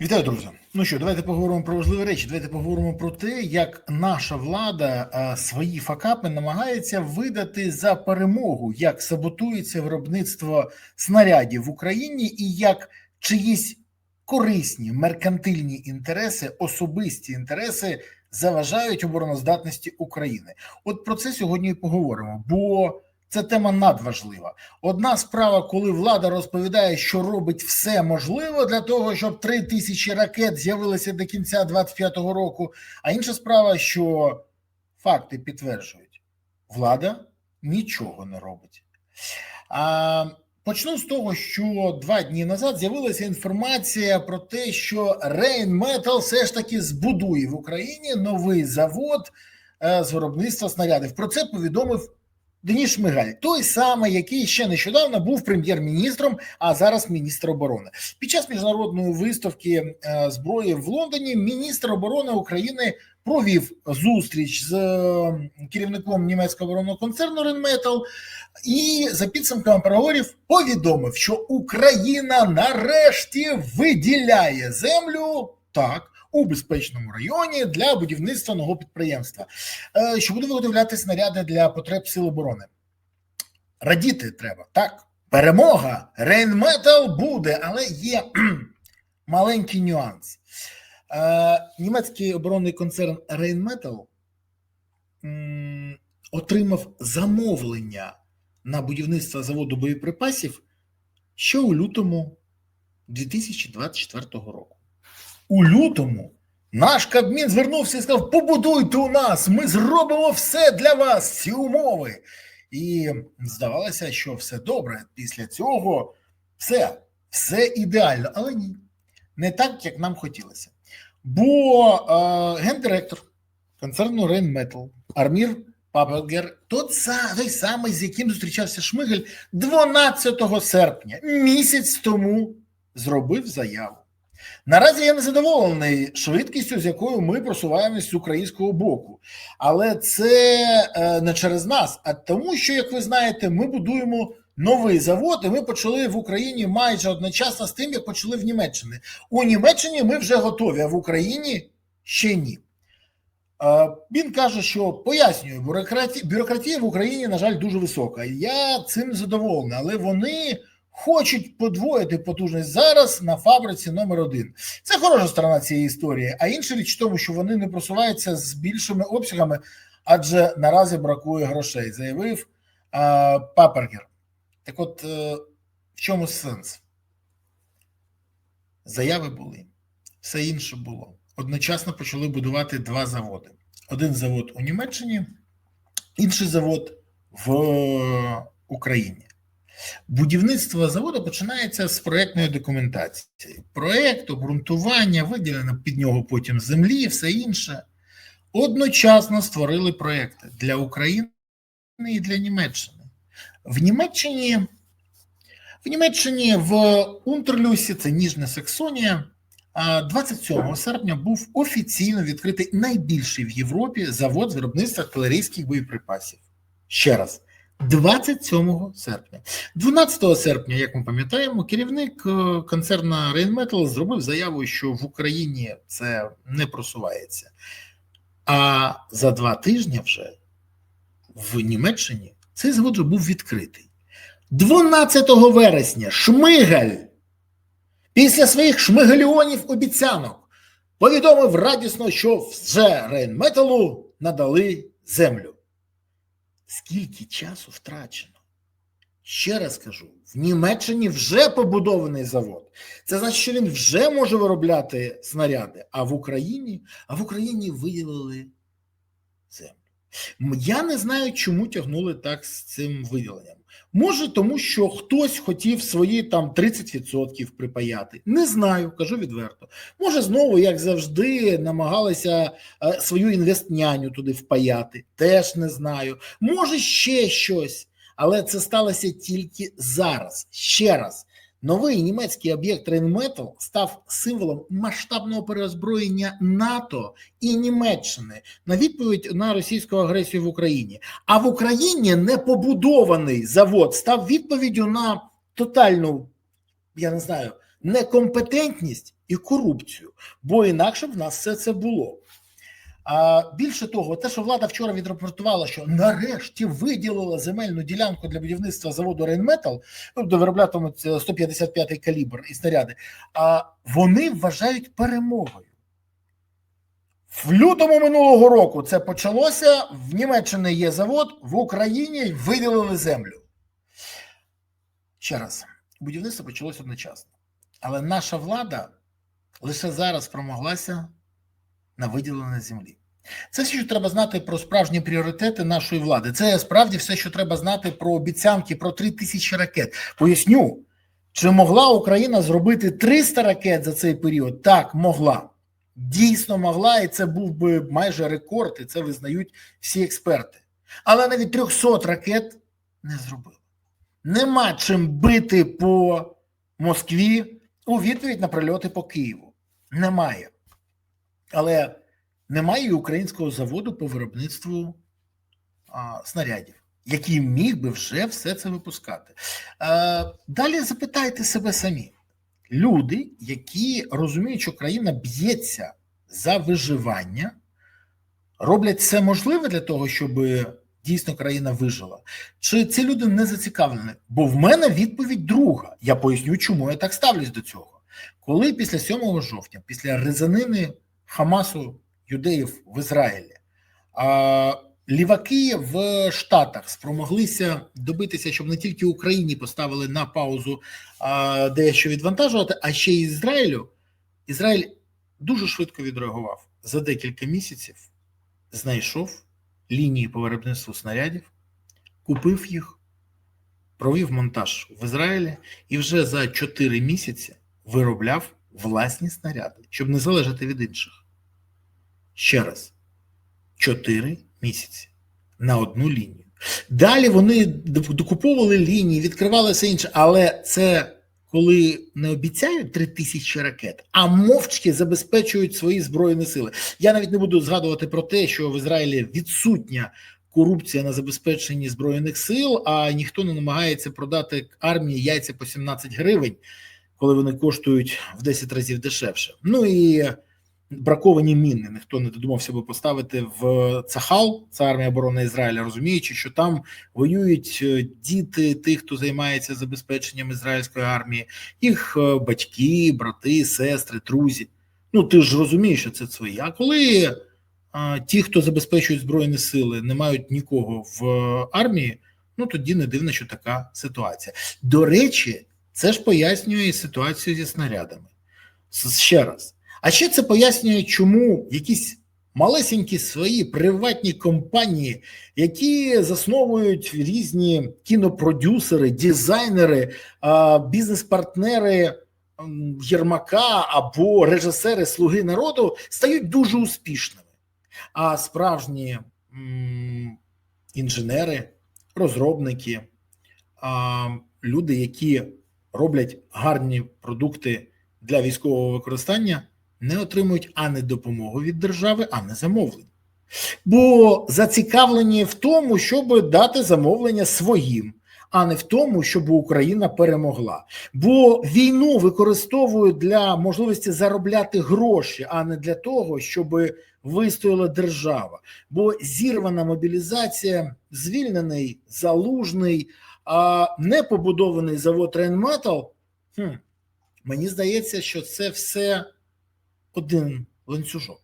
Вітаю, друзі. Ну що, давайте поговоримо про важливі речі. Давайте поговоримо про те, як наша влада а, свої факапи намагається видати за перемогу, як саботується виробництво снарядів в Україні, і як чиїсь корисні меркантильні інтереси, особисті інтереси заважають обороноздатності України. От про це сьогодні і поговоримо. Бо це тема надважлива. Одна справа, коли влада розповідає, що робить все можливе для того, щоб три тисячі ракет з'явилися до кінця 25-го року. А інша справа, що факти підтверджують, влада нічого не робить. А, Почну з того, що два дні назад з'явилася інформація про те, що Rheinmetall все ж таки збудує в Україні новий завод е, з виробництва снарядів. Про це повідомив Деніс Шмигаль, той самий, який ще нещодавно був прем'єр-міністром, а зараз міністр оборони. Під час міжнародної виставки е, зброї в Лондоні міністр оборони України провів зустріч з е, керівником німецького оборонного концерну Ренметал і за підсумками переговорів повідомив, що Україна нарешті виділяє землю так. У безпечному районі для будівництва нового підприємства, е, що буде виготовляти снаряди для потреб сил оборони. Радіти треба так. Перемога Рейнметал буде, але є маленький нюанс. Е, Німецький оборонний концерн Rheinmetall отримав замовлення на будівництво заводу боєприпасів ще у лютому 2024 року. У лютому наш Кабмін звернувся і сказав: побудуйте у нас, ми зробимо все для вас, всі умови. І здавалося, що все добре. Після цього все, все ідеально, але ні, не так, як нам хотілося. Бо е, гендиректор концерну Rheinmetall Армір са- той самий, з яким зустрічався Шмигель 12 серпня, місяць тому зробив заяву. Наразі я не задоволений швидкістю, з якою ми просуваємось з українського боку, але це е, не через нас, а тому, що, як ви знаєте, ми будуємо новий завод, і ми почали в Україні майже одночасно з тим, як почали в Німеччині. У Німеччині ми вже готові, а в Україні ще ні. Е, Він каже, що пояснює, бюрократія, бюрократія в Україні, на жаль, дуже висока. Я цим задоволений, але вони хочуть подвоїти потужність зараз на фабриці номер один. Це хороша сторона цієї історії. А інша річ в тому, що вони не просуваються з більшими обсягами, адже наразі бракує грошей, заявив е, Папергер. Так от, е, в чому сенс? Заяви були, все інше було. Одночасно почали будувати два заводи: один завод у Німеччині, інший завод в Україні. Будівництво заводу починається з проєктної документації. Проєкт, обґрунтування, виділено під нього потім землі, все інше. Одночасно створили проєкти для України і для Німеччини. В Німеччині, в Німеччині в Унтерлюсі, це Ніжня Саксонія, 27 серпня був офіційно відкритий найбільший в Європі завод з виробництва артилерійських боєприпасів. Ще раз, 27 серпня. 12 серпня, як ми пам'ятаємо, керівник е, концерна Rheinmetall зробив заяву, що в Україні це не просувається. А за два тижні вже в Німеччині цей завод вже був відкритий. 12 вересня Шмигаль після своїх шмигальйонів обіцянок повідомив радісно, що вже Рейнметалу надали землю. Скільки часу втрачено? Ще раз кажу: в Німеччині вже побудований завод. Це значить, що він вже може виробляти снаряди. А в Україні, а в Україні. М, Я не знаю, чому тягнули так з цим виділенням. Може, тому що хтось хотів свої там 30% припаяти. Не знаю, кажу відверто. Може, знову, як завжди, намагалися е, свою інвестняню туди впаяти. Теж не знаю. Може, ще щось. Але це сталося тільки зараз. Ще раз. Новий німецький об'єкт Rheinmetall став символом масштабного переозброєння НАТО і Німеччини на відповідь на російську агресію в Україні. А в Україні непобудований завод став відповіддю на тотальну, я не знаю, некомпетентність і корупцію, бо інакше в нас все це було. А більше того, те, що влада вчора відрапортувала, що нарешті виділила земельну ділянку для будівництва заводу Рейнметал, де вироблятимуть 155-й калібр і снаряди, а вони вважають перемогою. В лютому минулого року це почалося. В Німеччині є завод, в Україні виділили землю. Ще раз, будівництво почалося одночасно. Але наша влада лише зараз спромоглася на виділення землі. Це все, що треба знати про справжні пріоритети нашої влади. Це справді все, що треба знати про обіцянки, про 3 тисячі ракет. Поясню, чи могла Україна зробити 300 ракет за цей період? Так, могла. Дійсно могла, і це був би майже рекорд, і це визнають всі експерти. Але навіть 300 ракет не зробили. Нема чим бити по Москві у відповідь на прильоти по Києву. Немає. Але немає українського заводу по виробництву а, снарядів, який міг би вже все це випускати. А, далі запитайте себе самі. Люди, які розуміють, що країна б'ється за виживання, роблять все можливе для того, щоб дійсно країна вижила. Чи ці люди не зацікавлені? Бо в мене відповідь друга. Я поясню, чому я так ставлюсь до цього. Коли після 7 жовтня, після резанини Хамасу юдеїв в Ізраїлі, а, ліваки в Штатах спромоглися добитися, щоб не тільки Україні поставили на паузу а, дещо відвантажувати, а ще й Ізраїлю. Ізраїль дуже швидко відреагував за декілька місяців, знайшов лінії по виробництву снарядів, купив їх, провів монтаж в Ізраїлі і вже за 4 місяці виробляв власні снаряди, щоб не залежати від інших. Ще раз, 4 місяці на одну лінію. Далі вони докуповували лінії, відкривали все інше, але це коли не обіцяють 3 тисячі ракет, а мовчки забезпечують свої збройні сили. Я навіть не буду згадувати про те, що в Ізраїлі відсутня корупція на забезпеченні збройних сил, а ніхто не намагається продати армії яйця по 17 гривень, коли вони коштують в 10 разів дешевше. Ну і браковані міни. Ніхто не додумався би поставити в Цахал, це армія оборони Ізраїля, розуміючи, що там воюють е, діти тих, хто займається забезпеченням ізраїльської армії, їх е, батьки, брати, сестри, друзі. Ну ти ж розумієш, що це свої. А коли а, ті, хто забезпечують збройні сили, не мають нікого в армії, ну тоді не дивно, що така ситуація. До речі, це ж пояснює ситуацію зі снарядами. Ще раз. А ще це пояснює, чому якісь малесенькі свої приватні компанії, які засновують різні кінопродюсери, дизайнери, бізнес-партнери Єрмака або режисери Слуги народу, стають дуже успішними. А справжні інженери, розробники, люди, які роблять гарні продукти для військового використання не отримують ані допомогу від держави, ані замовлень. Бо зацікавлені в тому, щоб дати замовлення своїм, а не в тому, щоб Україна перемогла. Бо війну використовують для можливості заробляти гроші, а не для того, щоб вистояла держава. Бо зірвана мобілізація, звільнений залужний, а не побудований завод Рейнметал. Хм, Мені здається, що це все один ланцюжок.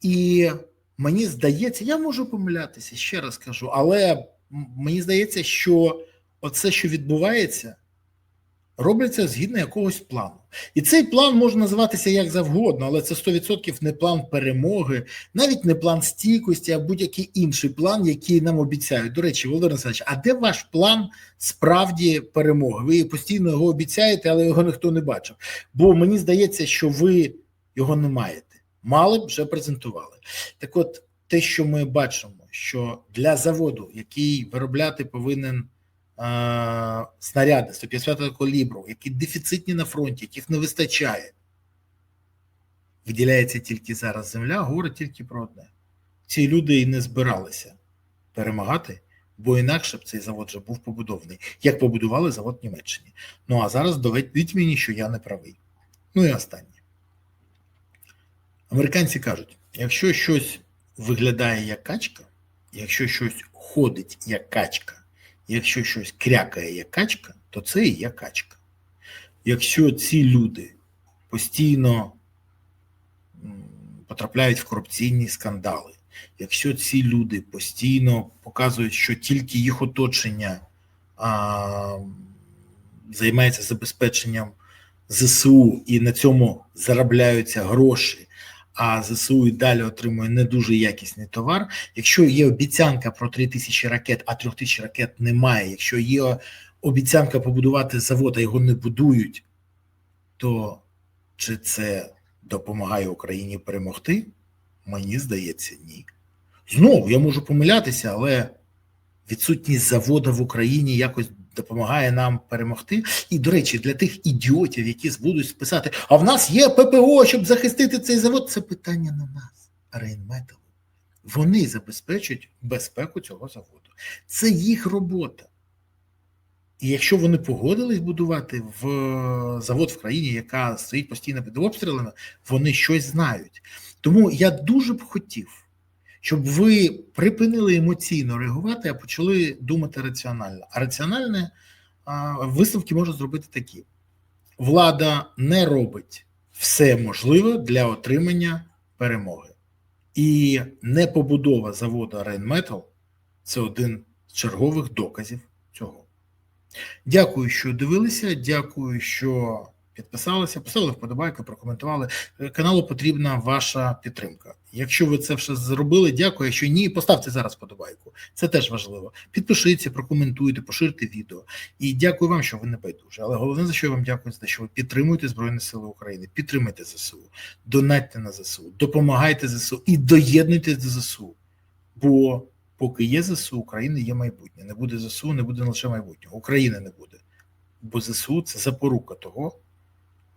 І мені здається, я можу помилятися, ще раз кажу, але мені здається, що оце, що відбувається, робиться згідно якогось плану. І цей план може називатися як завгодно, але це 100% не план перемоги, навіть не план стійкості, а будь-який інший план, який нам обіцяють. До речі, Володимир Олександрович, а де ваш план справді перемоги? Ви постійно його обіцяєте, але його ніхто не бачив. Бо мені здається, що ви його не маєте. Мали б вже презентували. Так, от те, що ми бачимо, що для заводу, який виробляти повинен е, снаряди 150 калібру, які дефіцитні на фронті, яких не вистачає, виділяється тільки зараз земля, говорить тільки про одне: ці люди і не збиралися перемагати. Бо інакше б цей завод вже був побудований, як побудували завод в Німеччині. Ну а зараз доведіть мені, що я не правий. Ну і останнє. Американці кажуть: якщо щось виглядає як качка, якщо щось ходить як качка, якщо щось крякає як качка, то це і є качка. Якщо ці люди постійно потрапляють в корупційні скандали, якщо ці люди постійно показують, що тільки їх оточення а, займається забезпеченням ЗСУ і на цьому заробляються гроші, а ЗСУ і далі отримує не дуже якісний товар. Якщо є обіцянка про 3 тисячі ракет, а 3 тисяч ракет немає, якщо є обіцянка побудувати завод, а його не будують, то чи це допомагає Україні перемогти? Мені здається, ні. Знову я можу помилятися, але відсутність заводу в Україні якось допомагає нам перемогти. І, до речі, для тих ідіотів, які будуть списати, а в нас є ППО, щоб захистити цей завод. Це питання на нас, Рейнметал. Вони забезпечують безпеку цього заводу. Це їх робота. І якщо вони погодились будувати в завод в країні, яка стоїть постійно під обстрілами, вони щось знають. Тому я дуже б хотів, щоб ви припинили емоційно реагувати, а почали думати раціонально. А раціональне а, висновки можуть зробити такі: влада не робить все можливе для отримання перемоги. І непобудова заводу Рейнметал це один з чергових доказів цього. Дякую, що дивилися. Дякую, що підписалися, поставили вподобайку, прокоментували. Каналу потрібна ваша підтримка. Якщо ви це все зробили, дякую. Якщо ні, поставте зараз вподобайку. Це теж важливо. Підпишіться, прокоментуйте, поширте відео. І дякую вам, що ви не байдуже. Але головне, за що я вам дякую, за те, що ви підтримуєте Збройні Сили України, підтримуйте ЗСУ, донатьте на ЗСУ, допомагайте ЗСУ і доєднуйтесь до ЗСУ. Бо поки є ЗСУ, України є майбутнє. Не буде ЗСУ, не буде лише майбутнього. України не буде. Бо ЗСУ це запорука того,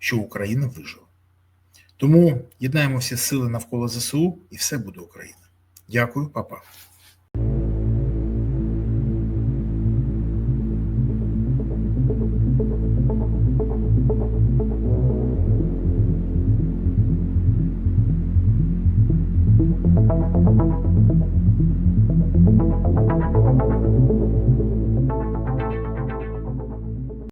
що Україна вижила. Тому єднаємо всі сили навколо ЗСУ, і все буде Україна. Дякую, папа.